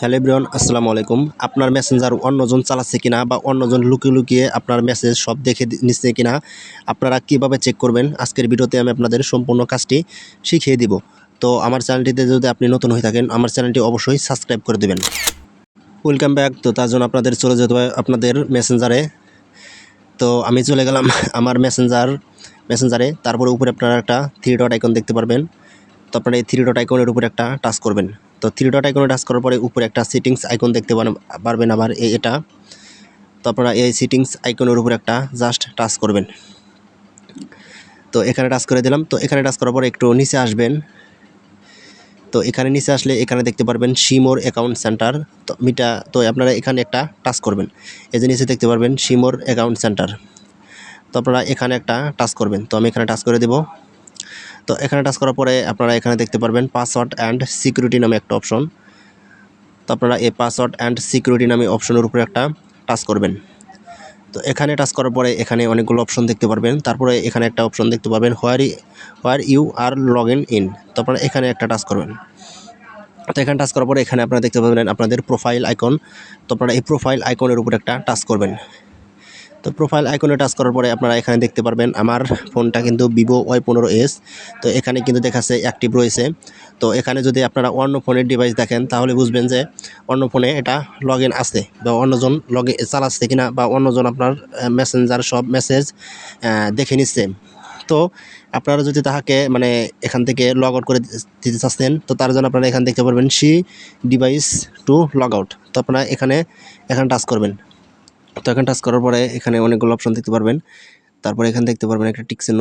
Hello Brian আসসালামু আলাইকুম। আপনার মেসেঞ্জার অন্যজন চালাচ্ছে কিনা বা অন্যজন লুকিয়ে লুকিয়ে আপনার মেসেজ সব দেখে নিচ্ছে কিনা, আপনারা কীভাবে চেক করবেন? আজকের ভিডিওতে আমি আপনাদের সম্পূর্ণ কাজটি শিখিয়ে দিব। তো আমার চ্যানেলটিতে যদি আপনি নতুন হয়ে থাকেন, আমার চ্যানেলটি অবশ্যই সাবস্ক্রাইব করে দেবেন। ওয়েলকাম ব্যাক তো তার জন্য আপনাদের চলে যেতে হবে আপনাদের মেসেঞ্জারে তো আমি চলে গেলাম আমার মেসেঞ্জার মেসেঞ্জারে তারপরে উপরে আপনারা একটা থ্রি ডট আইকন দেখতে পারবেন। তো আপনারা এই থ্রি ডট আইকনের উপরে একটা টাচ করবেন। তো থ্রি ডট আইকনে টাচ করার পরে উপরে একটা সেটিংস আইকন দেখতে পারবেন আবার এটা। তো আপনারা এই সেটিংস আইকনের উপরে একটা জাস্ট টাচ করবেন। তো এখানে টাচ করে দিলাম। তো এখানে টাচ করার পরে একটু নিচে আসবেন। তো এখানে নিচে আসলে এখানে দেখতে পারবেন শিমোর অ্যাকাউন্ট সেন্টার তো মিটা, তো আপনারা এখানে একটা টাচ করবেন। এই যে নিচে দেখতে পারবেন শিমোর অ্যাকাউন্ট সেন্টার তো আপনারা এখানে একটা টাচ করবেন। তো আমি এখানে টাচ করে দেব। তো এখানে টাচ করার পরে আপনারা এখানে দেখতে পারবেন পাসওয়ার্ড অ্যান্ড সিকিউরিটি নামে একটা অপশন তো আপনারা এই পাসওয়ার্ড অ্যান্ড সিকিউরিটি নামে অপশনের উপরে একটা টাচ করবেন। তো এখানে টাচ করার পরে এখানে অনেকগুলো অপশন দেখতে পারবেন। তারপরে এখানে একটা অপশন দেখতে পাবেন where where you are log in in তো আপনারা এখানে একটা টাচ করবেন। তো এখানে টাচ করার পরে এখানে আপনারা দেখতে পাবেন আপনাদের প্রোফাইল আইকন তো আপনারা এই প্রোফাইল আইকনের উপর একটা টাচ করবেন। তো প্রোফাইল আইকনে টাচ করার পরে আপনারা এখানে দেখতে পারবেন আমার ফোনটা কিন্তু ভিভো ওয়াই পনেরো এস তো এখানে কিন্তু দেখাচ্ছে অ্যাক্টিভ রয়েছে। তো এখানে যদি আপনারা অন্য ফোনের ডিভাইস দেখেন, তাহলে বুঝবেন যে অন্য ফোনে এটা লগ ইন আছে বা অন্যজন লগ ইন চালাচ্ছে কিনা বা অন্যজন আপনার মেসেঞ্জার সব মেসেজ দেখে নিচ্ছে। তো আপনারা যদি তাহাকে মানে এখান থেকে লগ আউট করে দিতে চাচ্ছেন, তো তার জন্য আপনারা এখানে দেখতে পারবেন see device to log out তো আপনারা এখানে এখানে টাচ করবেন। তো এখানে টাচ করার পরে এখানে অনেকগুলো অপশন দেখতে পারবেন। তারপরে এখানে দেখতে পারবেন একটা টিক্সের